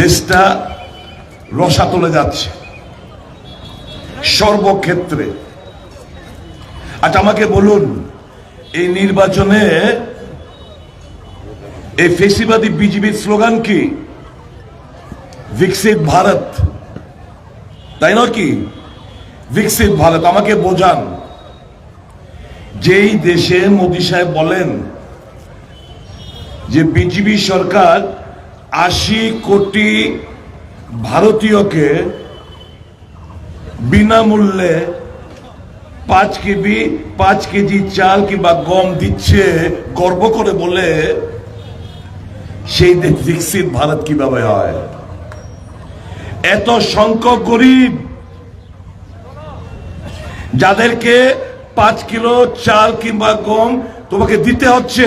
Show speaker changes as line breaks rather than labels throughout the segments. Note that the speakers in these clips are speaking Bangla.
দেশটা রসাতলে যাচ্ছে। সর্বক্ষেত্রে। আচ্ছা আমাকে বলুন, এই নির্বাচনে এই ফেসিবাদী বিজেপির স্লোগান কি? বিকশিত ভারত তাই না কি? বিকশিত ভারত আমাকে বোঝান। যেই দেশে মোদী সাহেব বলেন যে বিজেপি সরকার আশি কোটি ভারতীয়কে বিনামূল্যে পাঁচ কেজি পাঁচ কেজি চাল কিংবা গম দিচ্ছে গর্ব করে বলে সেই বিকশিত ভারত কীভাবে হয়? এত সংখ্যক গরিব যাদেরকে পাঁচ কিলো চাল কিংবা গম তোমাকে দিতে হচ্ছে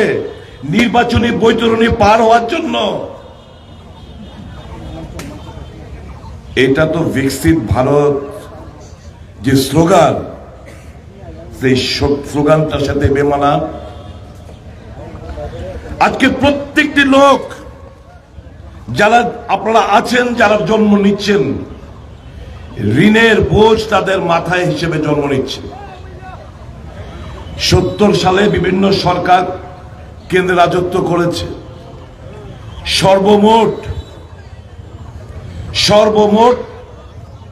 নির্বাচনী বৈতরণী পার হওয়ার জন্য। এটা তো বিকশিত ভারত যে স্লোগান, সেই স্লোগানটার সাথে বেমানা আজকে প্রত্যেকটি লোক, যারা আপনারা আছেন, যারা জন্ম নিচ্ছেন, ঋণের বোঝ তাদের মাথায় হিসেবে জন্ম নিচ্ছে। সত্তর সালে বিভিন্ন সরকার কেন্দ্রে রাজত্ব করেছে। সর্বমোট সর্বমোট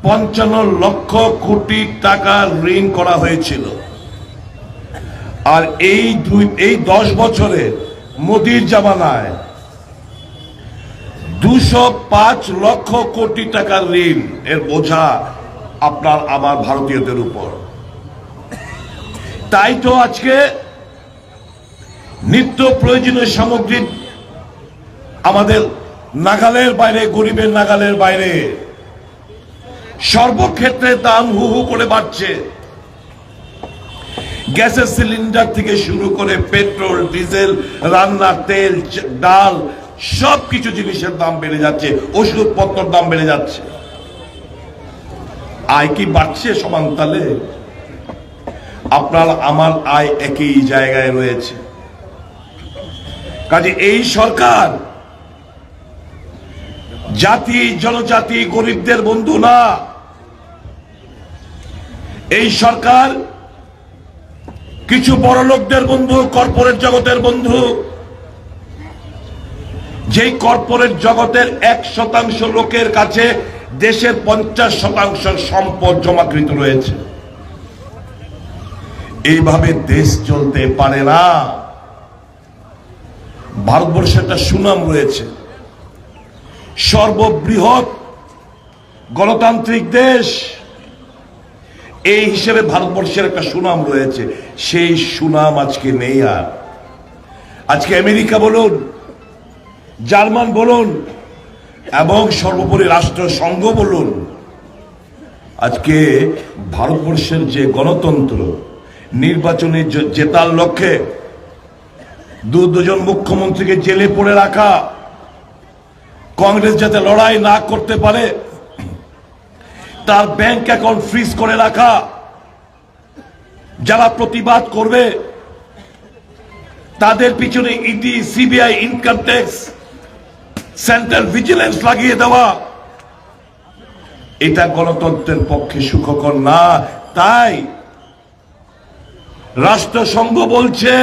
পঞ্চান্ন লক্ষ কোটি টাকা ঋণ করা হয়েছিল। আর এই দুই, এই দশ বছরে মোদির জামানায় দুশো পাঁচ লক্ষ কোটি টাকার ঋণ এর বোঝা আপনার, আমার ভারতীয়দের উপর। তাই তো আজকে নিত্য প্রয়োজনীয় সামগ্রী আমাদের নাগালের বাইরে, গরিবের নাগালের বাইরে। সর্বক্ষেত্রে দাম হু হু করে বাড়ছে। গ্যাসের সিলিন্ডার থেকে শুরু করে পেট্রোল, ডিজেল রান্না তেল, ডাল সব কিছু জিনিসের দাম বেড়ে যাচ্ছে, ওষুধপত্রের দাম বেড়ে যাচ্ছে। আয় কি বাড়ছে সমান তালে? আপনার আমার আয় একই জায়গায় রয়েছে। কাজে এই সরকার জাতি, জনজাতি, গরিবদের বন্ধু না। এই সরকার কিছু বড় লোকদের বন্ধু, কর্পোরেট জগতের বন্ধু। যেই কর্পোরেট জগতের এক শতাংশ লোকের কাছে দেশের পঞ্চাশ শতাংশ সম্পদ জমাকৃত রয়েছে। এইভাবে দেশ চলতে পারে না। ভারতবর্ষে একটা সুনাম রয়েছে। সর্ববৃহৎ গণতান্ত্রিক দেশ। এই হিসেবে ভারতবর্ষের একটা সুনাম রয়েছে। সেই সুনাম আজকে নেই আর। আজকে আমেরিকা বলুন, জার্মান বলুন, এবং সর্বোপরি রাষ্ট্রসংঘ বলুন, আজকে ভারতবর্ষের যে গণতন্ত্র, নির্বাচনে জেতার লক্ষ্যে দু দুজন মুখ্যমন্ত্রীকে জেলে পড়ে রাখা কংগ্রেস যাতে লড়াই না করতে পারে, তার ব্যাংক অ্যাকাউন্ট ফ্রিজ করে রাখা, যারা প্রতিবাদ করবে, তাদের পিছনে ED, CBI income tax central vigilance লাগিয়ে দেওয়া, এটা গণতন্ত্রের পক্ষে সুখকর না। তাই রাষ্ট্রসংঘ বলছে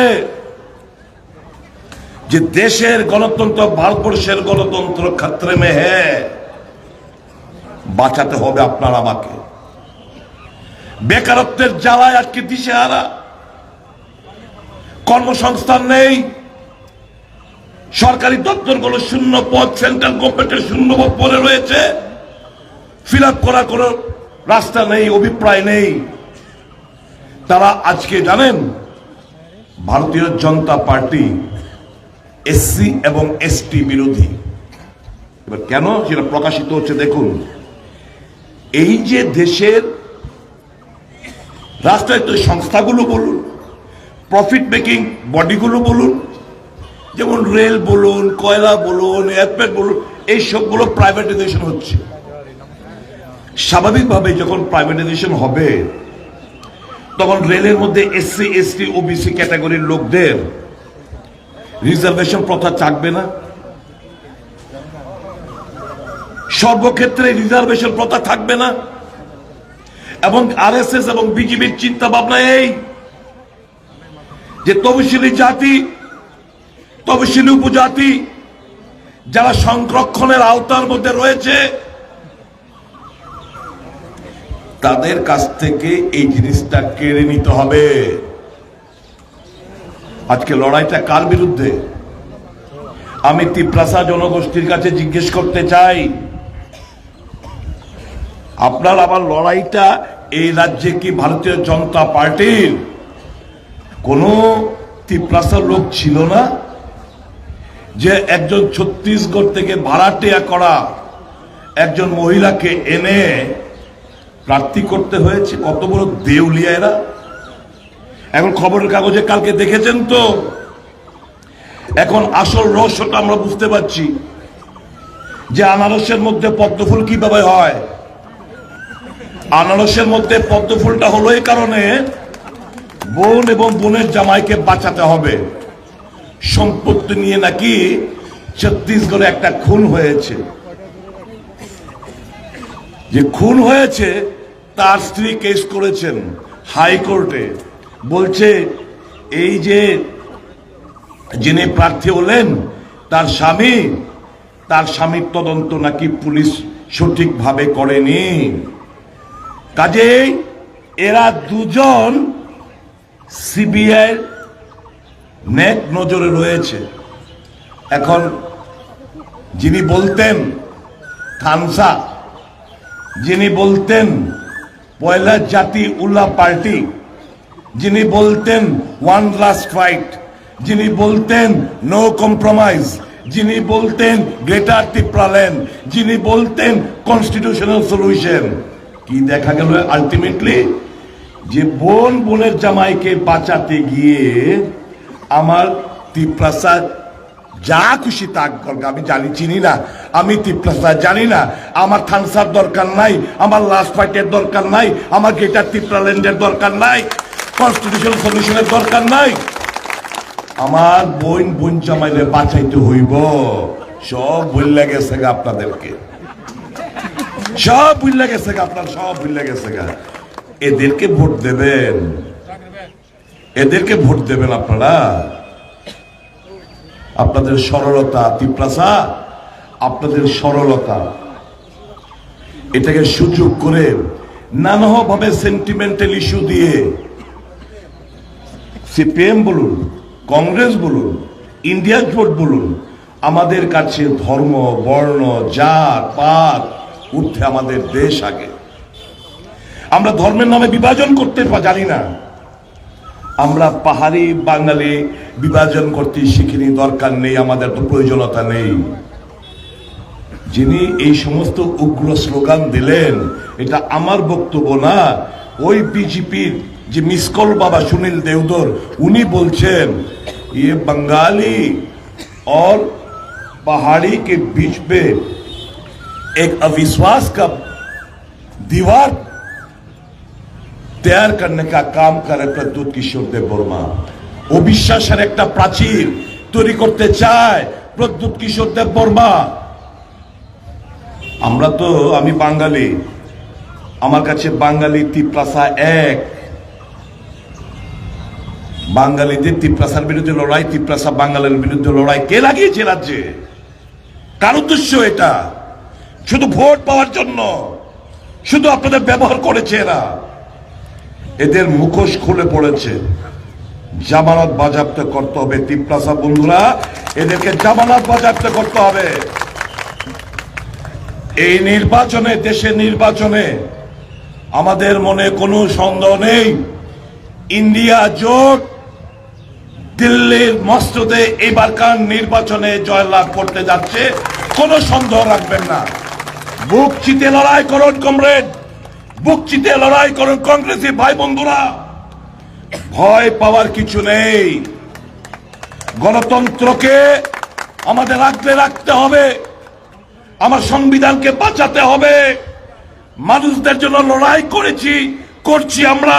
যে দেশের গণতন্ত্র, ভারতবর্ষের গণতন্ত্র ক্ষেত্রে মে হ্যাঁ বাঁচাতে হবে আপনার আমাকে। বেকারত্বের জ্বালায় আজকে দিশেহারা। কর্মসংস্থান নেই। সরকারি দপ্তরগুলো শূন্য পদ, সেন্ট্রাল গভর্নমেন্টের শূন্য পদ পড়ে রয়েছে। ফিল আপ করার কোনো রাস্তা নেই, অভিপ্রায় নেই। তারা আজকে জানেন, ভারতীয় জনতা পার্টি এসসি এবং এসটি বিরোধী। এবার কেন সেটা প্রকাশিত হচ্ছে দেখুন। এই যে দেশের রাষ্ট্রায়ত্ত সংস্থাগুলো বলুন প্রফিট মেকিং বডিগুলো বলুন, যেমন রেল বলুন, কয়লা বলুন এয়ারপোর্ট বলুন, এই সবগুলো প্রাইভেটাইজেশন হচ্ছে। স্বাভাবিকভাবে যখন প্রাইভেটাইজেশন হবে, তখন রেলের মধ্যে এসসি, এসটি, ওবিসি ক্যাটাগরির লোকদের রিজার্ভেশন প্রথা থাকবে না। সর্বক্ষেত্রে রিজার্ভেশন প্রথা থাকবে না। এবং আরএসএস এবং বিজেপির চিন্তা ভাবনা এই যে তপশিলি জাতি তপশিলি উপজাতি যারা সংরক্ষণের আওতার মধ্যে রয়েছে, তাদের কাছ থেকে এই জিনিসটা কেড়ে নিতে হবে। আজকে লড়াইটা কার বিরুদ্ধে? আমি তিপ্রাসা জনগোষ্ঠীর কাছে জিজ্ঞেস করতে চাই, আপনার আবার লড়াইটা এই রাজ্যে কি ভারতীয় জনতা পার্টির? কোনো তিপ্রাসার লোক ছিল না যে একজন ছত্তিশগড় থেকে ভাড়াটিয়া করা একজন মহিলাকে এনে প্রার্থী করতে হয়েছে? কত বড় দেউলিয়া এরা? এখন খবরের কাগজে কালকে দেখেছেন তো? এখন আসল রহস্যটা আমরা বুঝতে পারছি যে আনারসের মধ্যে পদ্মফুল কীভাবে হয়। আনারসের মধ্যে পদ্মফুলটা হলো এই কারণে বোন এবং বোনের জামাইকে বাঁচাতে হবে। সম্পত্তি নিয়ে নাকি ছত্তিশগড়ে একটা খুন হয়েছে। যে খুন হয়েছে, তার স্ত্রী কেস করেছেন হাইকোর্টে। বলছে, এই যে যিনি প্রার্থী হলেন, তার স্বামী, তার স্বামীর তদন্ত নাকি পুলিশ সঠিকভাবে করেনি। কাজেই এরা দুজন সিবিআই নেক নজরে রয়েছে। এখন যিনি বলতেন থানসা যিনি বলতেন, পয়লা জাতি উল্লা পার্টি যিনি বলতেন ওয়ান লাস্ট ফাইট যিনি বলতেন নো কম্প্রোমাইজ যিনি বলতেন গ্রেটার টিপ্রাল্যান্ড যিনি বলতেন কনস্টিটিউশনাল সলিউশন কি দেখা গেল আলটিমেটলি যে বোন বোনের জামাইকে বাঁচাতে গিয়ে আমার তিপ্রাসাদ যা খুশি তা আমি জানি, চিনি না। আমি তিপ্রাসাদ জানি না। আমার থানসার দরকার নাই, আমার লাস্ট ফাইটের দরকার নাই, আমার গেটার তিপ্রাল্যান্ডের দরকার নাই। কনস্টিটিউশন সলিউশনের দরকার নাই। আমার বোন বোন জামাইলে বাঁচাইতে হইব। সব বললে গেছে গা আপনাদেরকে। সব ভুললে গেছে গা আপনার, সব ভুললে গেছে গা। এদেরকে ভোট দেবেন। এদেরকে ভোট দেবেন আপনারা। আপনাদের সরলতা, তিপ্রাসা, আপনাদের সরলতা। এটাকে সুযোগ করে নানাভাবে সেন্টিমেন্টাল ইস্যু দিয়ে সিপিএম বলুন, কংগ্রেস বলুন, ইন্ডিয়া জোট বলুন, আমাদের কাছে ধর্ম, বর্ণ, জাত, পাত উঠে আমাদের দেশ আগে। আমরা ধর্মের নামে বিভাজন করতে জানি না। আমরা পাহাড়ি বাঙালি বিভাজন করতে শিখিনি, দরকার নেই, আমাদের তো প্রয়োজনতা নেই। যিনি এই সমস্ত উগ্র স্লোগান দিলেন, এটা আমার বক্তব্য না, ওই বিজেপির যে মিসকল বাবা সুনীল দেওদর উনি বলছেন ये बंगाली और पहाड़ी के बीच पे एक अविश्वास का दीवार तैयार करने का काम করে প্রদ্যুৎ কিশোর দেব বর্মা অবিশ্বাসের একটা প্রাচীর তৈরি করতে চায় প্রদ্যুৎ কিশোর দেব বর্মা আমরা তো আমি বাঙালি আমার কাছে বাঙালি তিপ্রাসা এক বাঙালিদের তিপ্রাসার বিরুদ্ধে লড়াই, তিপ্রাসা বাঙালির বিরুদ্ধে লড়াই, কে লাগিয়েছে রাজ্যে? কার উদ্দেশ্য এটা? শুধু ভোট পাওয়ার জন্য? শুধু আপনাদের ব্যবহার করেছে এরা? এদের মুখোশ খুলে পড়েছে। জামানত বাজাপ্ত করতে হবে, তিপ্রাসা বন্ধুরা, এদেরকে জামানত বাজাপ্ত করতে হবে। এই নির্বাচনে, দেশের নির্বাচনে আমাদের মনে কোনো সন্দেহ নেই। ইন্ডিয়া জোট দিল্লির মস্তদে এবারকার নির্বাচনে জয়লাভ করতে যাচ্ছে, কোনো সন্দেহ রাখবেন না। বুক চিতে লড়াই করুন, কমরেড। বুক চিতে লড়াই করুন, কংগ্রেসি ভাই বন্ধুরা ভয় পাওয়ার কিছু নেই। গণতন্ত্রকে আমাদের আগলে রাখতে হবে। আমার সংবিধানকে বাঁচাতে হবে। মানুষদের জন্য লড়াই করেছি, করছি আমরা।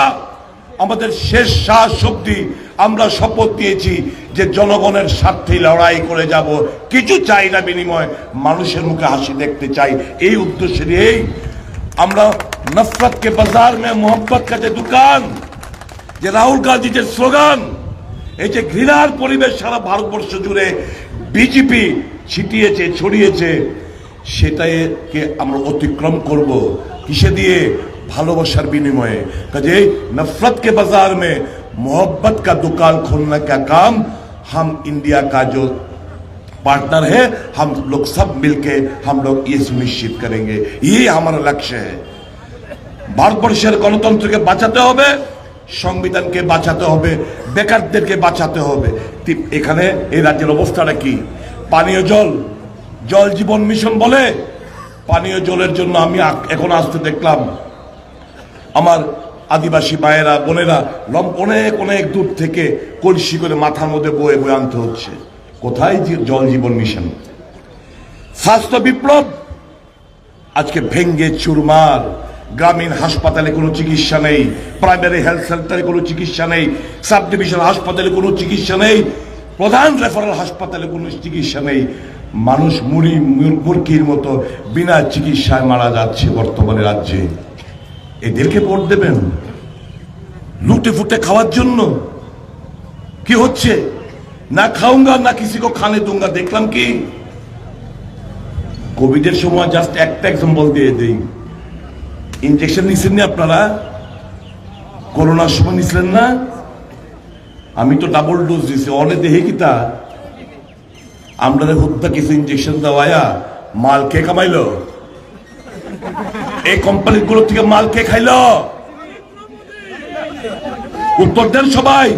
আমাদের শেষ শ্বাস শক্তি আমরা শপথ দিয়েছি যে জনগণের স্বার্থে লড়াই করে যাব। কিছু চাই না বিনিময়, মানুষের মুখে হাসি দেখতে চাই। এই উদ্দেশ্য নিয়েই আমরা নফরতকে বাজার মে মোহাম্মত কাছে দোকান, যে রাহুল গান্ধী যে স্লোগান, এই যে ঘৃণার পরিবেশ সারা ভারতবর্ষ জুড়ে বিজেপি ছিটিয়েছে, ছড়িয়েছে, সেটাকে আমরা অতিক্রম করব। কিসে দিয়ে? ভালোবাসার বিনিময়ে। কাজে নফরতকে বাজার মে मोहब्बत का दुकान खोलने का काम हम इंडिया का जो पार्टनर है हम लोग सब मिलके हम लोग ये सुनिश्चित करेंगे यही हमारा लक्ष्य है ভারতবর্ষের গণতন্ত্রকে বাঁচাতে হবে সংবিধানকে বাঁচাতে হবে বেকারদেরকে বাঁচাতে হবে তি- এখানে এই রাজ্যের অবস্থাটা কি পানীয় জল জল জীবন মিশন বলে পানীয় জলের জন্য আমি আক- এখন আসতে দেখলাম আমার আদিবাসী মায়েরা বোনেরা, লম অনেক অনেক দূর থেকে কলসি করে মাথার মধ্যে বয়ে বয়ে আনতে হচ্ছে। কোথায় জল জীবন মিশন? স্বাস্থ্য বিপ্লব? আজকে ভেঙ্গে চুরমার। গ্রামীণ হাসপাতালে কোনো চিকিৎসা নেই। প্রাইমারি হেলথ সেন্টারে কোনো চিকিৎসা নেই। সাব ডিভিশন হাসপাতালে কোনো চিকিৎসা নেই। প্রধান রেফারেল হাসপাতালে কোনো চিকিৎসা নেই। মানুষ মুড়ি, মুর- মুরগির মতো বিনা চিকিৎসায় মারা যাচ্ছে বর্তমানে রাজ্যে। এদেরকে ভোট দেবেন। লুটে ফুটে খাওয়ার জন্য। কি হচ্ছে? না খাউঙ্গা না কিসি খানে দুঙ্গা দেখলাম কি? কোভিডের সময় জাস্ট একটা এক্সাম্পল দিয়ে দেই। ইনজেকশন নিছেন না আপনারা? করোনার সময় নিছিলেন না? আমি তো ডাবল ডোজ দিছি অনেক দেহে কি তা? আমরা হত্যা কিছু ইনজেকশন দেওয়ায়া মাল কে কামাইলো? এই কোম্পানিগুলো থেকে মাল কে খাইলো? উত্তর দেন সবাই।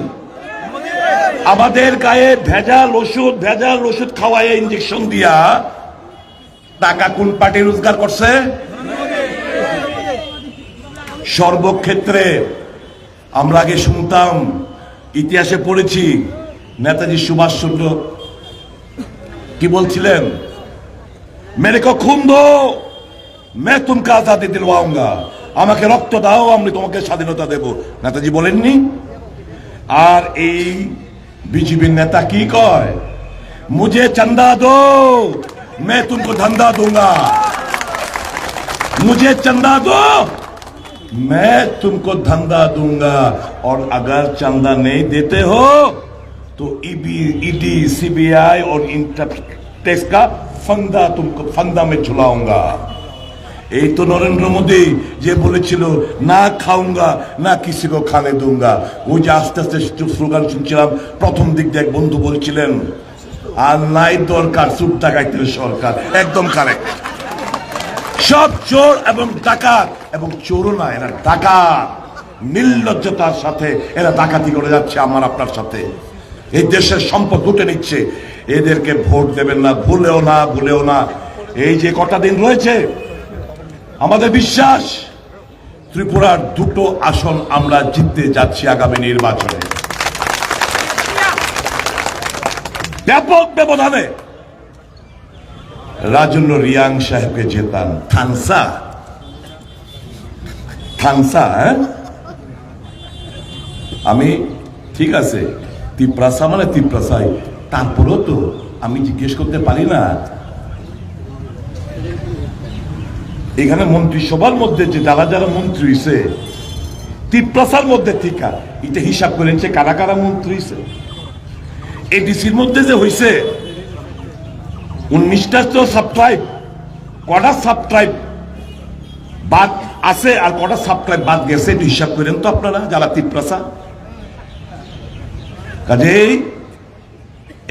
আমাদের গায়ে ভেজাল ওষুধ ভেজাল ওষুধ খাওয়ায় ইঞ্জেকশন দিয়া। টাকা কোন পার্টি রোজগার করছে? সর্বক্ষেত্রে আমরা আগে শুনতাম, ইতিহাসে পড়েছি, নেতাজি সুভাষচন্দ্র কি বলছিলেন? মেরে কো খুন দো! মে তুমকে আজাদি দিলওয়াউঙ্গা আমাকে রক্ত দাও আমি তোমাকে স্বাধীনতা দেব নেতাজি বলেননি আর এই বিজেপির নেতা কি কয় मुझे चंदा दो मैं तुमको धंधा दूंगा मुझे चंदा दो मैं तुमको धंधा दूंगा और अगर चंदा नहीं देते हो तो ईडी सीबीआई और इनकम टैक्स का फंदा तुमको फंदा में झुलाऊंगा এই তো নরেন্দ্র মোদী যে বলেছিল, না খাউঙ্গা না কিসি কো খানে দুঙ্গা। ওই যে আস্তে আস্তে স্লোগান শুনছিলাম, প্রথম দিক দিয়ে এক বন্ধু বলছিলেন, আর নাই দরকার চুপ ডাকাইতে সরকার। একদম কারেক্ট সব চোর এবং ডাকাত, এবং চোরও না, এরা ডাকাত। নির্লজ্জতার সাথে এরা ডাকাতি করে যাচ্ছে আমার, আপনার সাথে। এই দেশের সম্পদ লুটে নিচ্ছে। এদেরকে ভোট দেবেন না, ভুলেও না ভুলেও না। এই যে কটা দিন রয়েছে আমাদের বিশ্বাস, ত্রিপুরার দুটো আসন আমরা জিততে যাচ্ছি আগামী নির্বাচনে। ব্যাপক ব্যবধানে রাজন্য রিয়াং সাহেবকে জেতান থানসা। থানসা হ্যাঁ? আমি, ঠিক আছে, তিপ্রাসা মানে তিপ্রাসাই। তারপরেও তো আমি জিজ্ঞেস করতে পারি না। এখানে মন্ত্রিসভার মধ্যে যে যারা যারা মন্ত্রী হয়েছে তিপ্রাসার মধ্যে থিকা এটা হিসাব করেন সে কারা কারা মন্ত্রী হয়েছে এডিসির মধ্যে যে হয়েছে উনিশটা তো সাবট্রাইব কটা সাবট্রাইব বাদ আছে আর কটা সাবট্রাইব বাদ গেছে, এটা হিসাব করেন তো আপনারা, যারা তিপ্রাসা কাজেই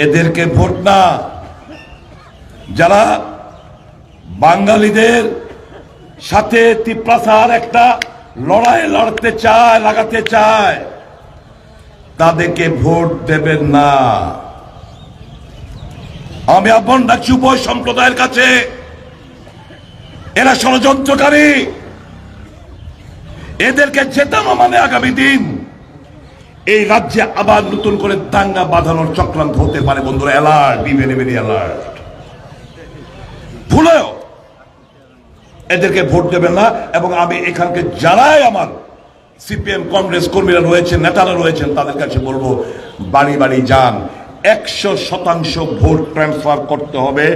এদেরকে ভোট না, যারা বাঙালিদের সাথে তিপ্রাসার একটা লড়াই লড়তে চায়, লাগাতে চায়। তাদেরকে ভোট দেবেন না। আমি আহ্বান রাখছি উভয় সম্প্রদায়ের কাছে। এরা ষড়যন্ত্রকারী। এদেরকে জেতানো মানে আগামী দিন। এই রাজ্যে আবার নতুন করে দাঙ্গা বাঁধানোর চক্রান্ত হতে পারে, বন্ধুরা। Alert be very very alert ভুলেও এদেরকে ভোট দেবেন না এবং আমি এখানকে যারাই আমার সিপিএম কংগ্রেস কর্মীরা রয়েছেন, নেতারা রয়েছেন, তাদের কাছে বলব, বাড়ি বাড়ি যান। একশো শতাংশ ভোট ট্রান্সফার করতে হবে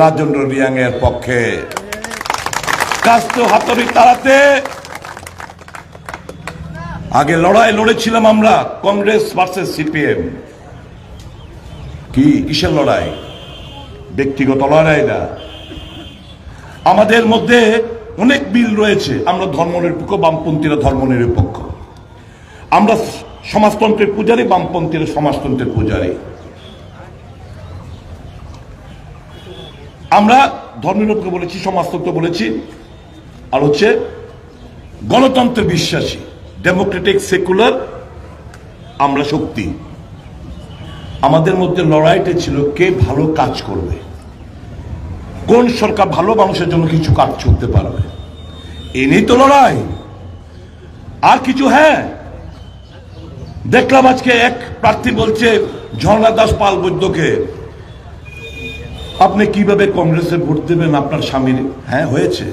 রাজেন্দ্র রিয়াং এর পক্ষে তাড়াতে। আগে লড়াই লড়েছিলাম আমরা, কংগ্রেস ভার্সেস সিপিএম। কি, কিসের লড়াই? ব্যক্তিগত লড়াই না। আমাদের মধ্যে অনেক বিল রয়েছে। আমরা ধর্মনিরপেক্ষ, বামপন্থীরা ধর্মনিরপেক্ষ। আমরা সমাজতন্ত্রের পূজারী, বামপন্থীরা সমাজতন্ত্রের পূজারী। আমরা ধর্মনিরপেক্ষ বলেছি, সমাজতন্ত্র বলেছি, আর হচ্ছে গণতন্ত্রে বিশ্বাসী, ডেমোক্রেটিক, সেকুলার, আমরা শক্তি। আমাদের মধ্যে লড়াইটা ছিল, কে ভালো কাজ করবে? কোন সরকার ভালো মানুষের জন্য কিছু কাজ করতে পারবে? এ নিয়েই তো লড়াই। আর কিছু হ্যাঁ? দেখলাম আজকে এক প্রার্থী বলছে, ঝর্ণা দাস পাল বৈদ্যকে, আপনি কীভাবে কংগ্রেসে ভোট দেবেন আপনার স্বামীর? হ্যাঁ হয়েছে।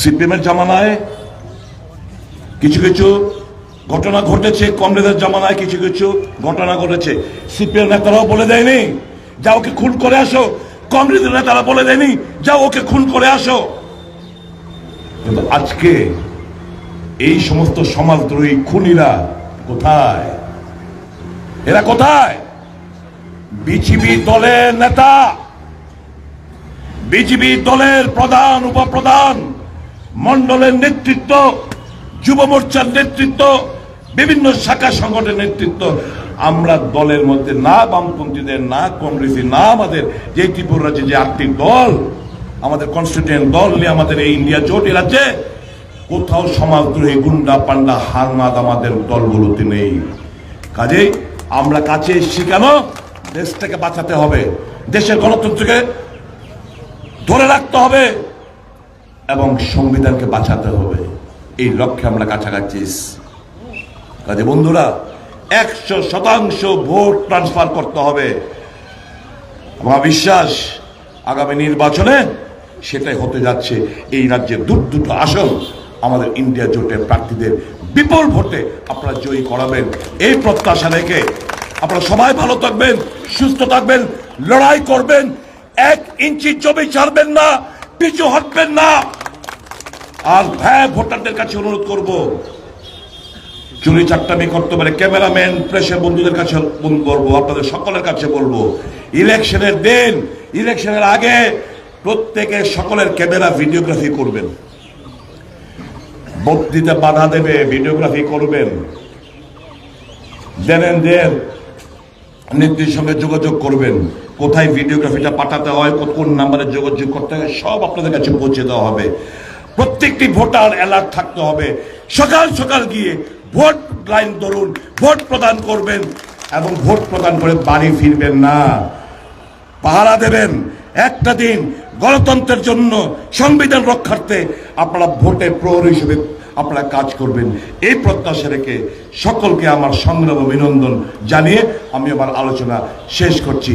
সিপিএমের জামানায় কিছু কিছু ঘটনা ঘটেছে, কংগ্রেসের জামানায় কিছু কিছু ঘটনা ঘটেছে। সিপিএম নেতারাও বলে দেয়নি যা ওকে খুন করে আসো কংগ্রেসের নেতারা বলে দেয়নি যা ওকে খুন করে আসো। কিন্তু আজকে এই সমস্ত সমাজদ্রোহী খুনিরা কোথায়? এরা কোথায়? বিজিবি দলের নেতা, বিজিবি দলের প্রধান, উপপ্রধান মন্ডলের নেতৃত্ব, যুব মোর্চার নেতৃত্ব, বিভিন্ন শাখা সংগঠনের নেতৃত্ব আমরা দলের মধ্যে না বামপন্থীদের, না কংগ্রেসি না আমাদের যে ত্রিপুরা রাজ্যে যে আটটি দল, আমাদের কনস্টিটিউয়েন্ট দল নিয়ে আমাদের এই ইন্ডিয়া জোট রাজ্যে কোথাও সমাজদ্রোহী, গুন্ডা পান্ডা হারমাদ আমাদের দলগুলোতে নেই। কাজেই আমরা কাছে এসেছি কেন? দেশটাকে বাঁচাতে হবে, দেশের গণতন্ত্রকে ধরে রাখতে হবে এবং সংবিধানকে বাঁচাতে হবে। এই লক্ষ্যে আমরা কাছাকাছি কাজে বন্ধুরা একশো শতাংশ ভোট ট্রান্সফার করতে হবে। আমার বিশ্বাস, আগামী নির্বাচনে সেটাই হতে যাচ্ছে। এই রাজ্যের দূর দুটো আসন আমাদের ইন্ডিয়া জোটের প্রার্থীদের বিপুল ভোটে আপনারা জয়ী করাবেন। এই প্রত্যাশা রেখে আপনারা সবাই ভালো থাকবেন, সুস্থ থাকবেন, লড়াই করবেন, এক ইঞ্চি জমি ছাড়বেন না, পিছু হটবেন না। আর হ্যাঁ ভোটারদের কাছে অনুরোধ করব চুরি চারটামি করতে পারে। ক্যামেরাম্যান, প্রেসের বন্ধুদের কাছে বলব আপনাদের সকলের কাছে বলব, ইলেকশনের দিন, ইলেকশনের আগে প্রত্যেকে সকলের ক্যামেরা ভিডিওগ্রাফি করবেন। দিতে বাধা দেবে, ভিডিওগ্রাফি করবেন। দেন দেন নেত্রীর সঙ্গে যোগাযোগ করবেন। কোথায় ভিডিওগ্রাফিটা পাঠাতে হয় কোন নাম্বারে যোগাযোগ করতে হয়, সব আপনাদের কাছে পৌঁছে দেওয়া হবে। প্রত্যেকটি ভোটার অ্যালার্ট থাকতে হবে। সকাল সকাল গিয়ে ভোট লাইন ধরুন, ভোট প্রদান করবেন এবং ভোট প্রদান করে বাড়ি ফিরবেন না। পাহারা দেবেন। একটা দিন গণতন্ত্রের জন্য সংবিধান রক্ষার্থে আপনারা ভোটে প্রহর হিসেবে আপনারা কাজ করবেন। এই প্রত্যাশা রেখে সকলকে আমার সংগ্রাম অভিনন্দন জানিয়ে আমি আমার আলোচনা শেষ করছি।